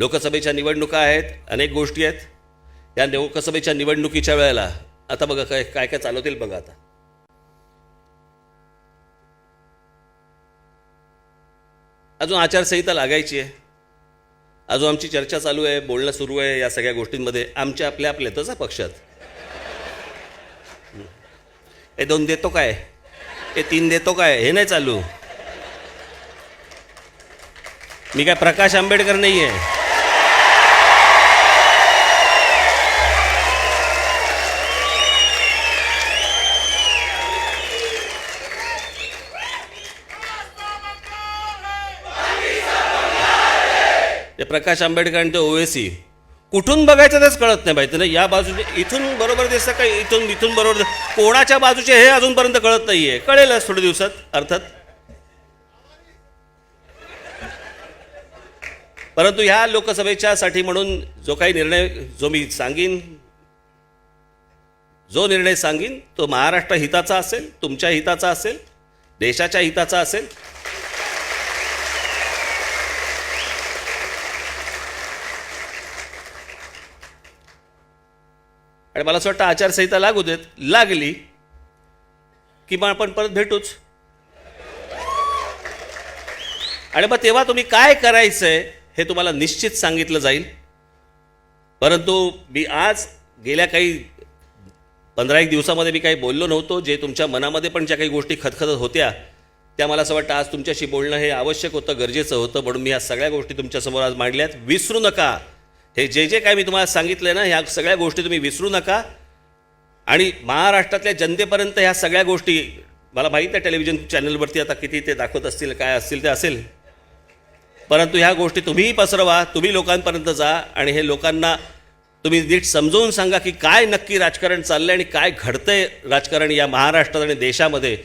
लोकसभेच्या निवडणुका आहेत अनेक गोष्टी आहेत. या लोकसभेच्या निवडणुकीच्या वेळेला आता बघा काय काय काय चालवतील बघा आता. अजून आचारसंहिता लागायची आहे. अजून आमची चर्चा चालू आहे बोलणं सुरू आहे या सगळ्या गोष्टींमध्ये. आमच्या आपल्या आपल्या तसा पक्षात. हे दोन देतो काय? हे तीन देतो काय? हे नाही चालू. मी काय प्रकाश आंबेडकर नाही आहे ते प्रकाश आंबेडकर आणि ते ओवेसी. कुठून बघायचं तेच कळत नाही माहिती ना या बाजूने इथून बरोबर दिसतं का इथून इथून बरोबर कोणाच्या बाजूचे हे अजूनपर्यंत कळत नाहीये. कळेलच थोड्या दिवसात अर्थात. परंतु ह्या लोकसभेच्या साठी म्हणून जो काही निर्णय जो मी सांगीन जो निर्णय सांगीन तो महाराष्ट्र हिताचा असेल तुमच्या हिताचा असेल देशाच्या हिताचा असेल आणि मला असं वाटतं आचारसंहिता लागू देत लागली की मग आपण परत भेटूच. आणि मग तेव्हा तुम्ही काय करायचंय हे तुम्हाला निश्चित सांगितलं जाईल. परंतु मी आज गेल्या काही पंधरा एक दिवसामध्ये मी काही बोललो नव्हतो जे तुमच्या मनामध्ये पण ज्या काही गोष्टी खतखतत होत्या त्या मला असं वाटतं आज तुमच्याशी बोलणं हे आवश्यक होतं गरजेचं होतं म्हणून मी ह्या सगळ्या गोष्टी तुमच्यासमोर आज मांडल्यात. विसरू नका. हे जे जे काय मी तुम्हाला सांगितलं ना ह्या सगळ्या गोष्टी तुम्ही विसरू नका. आणि महाराष्ट्रातल्या जनतेपर्यंत ह्या सगळ्या गोष्टी मला माहीत आहे टेलिव्हिजन चॅनलवरती आता किती ते दाखवत असतील काय असतील ते असेल. परंतु ह्या गोष्टी तुम्हीही पसरवा तुम्ही लोकांपर्यंत जा आणि हे लोकांना तुम्ही नीट समजवून सांगा की काय नक्की राजकारण चाललं आहे आणि काय घडतंय राजकारण या महाराष्ट्रात आणि देशामध्ये.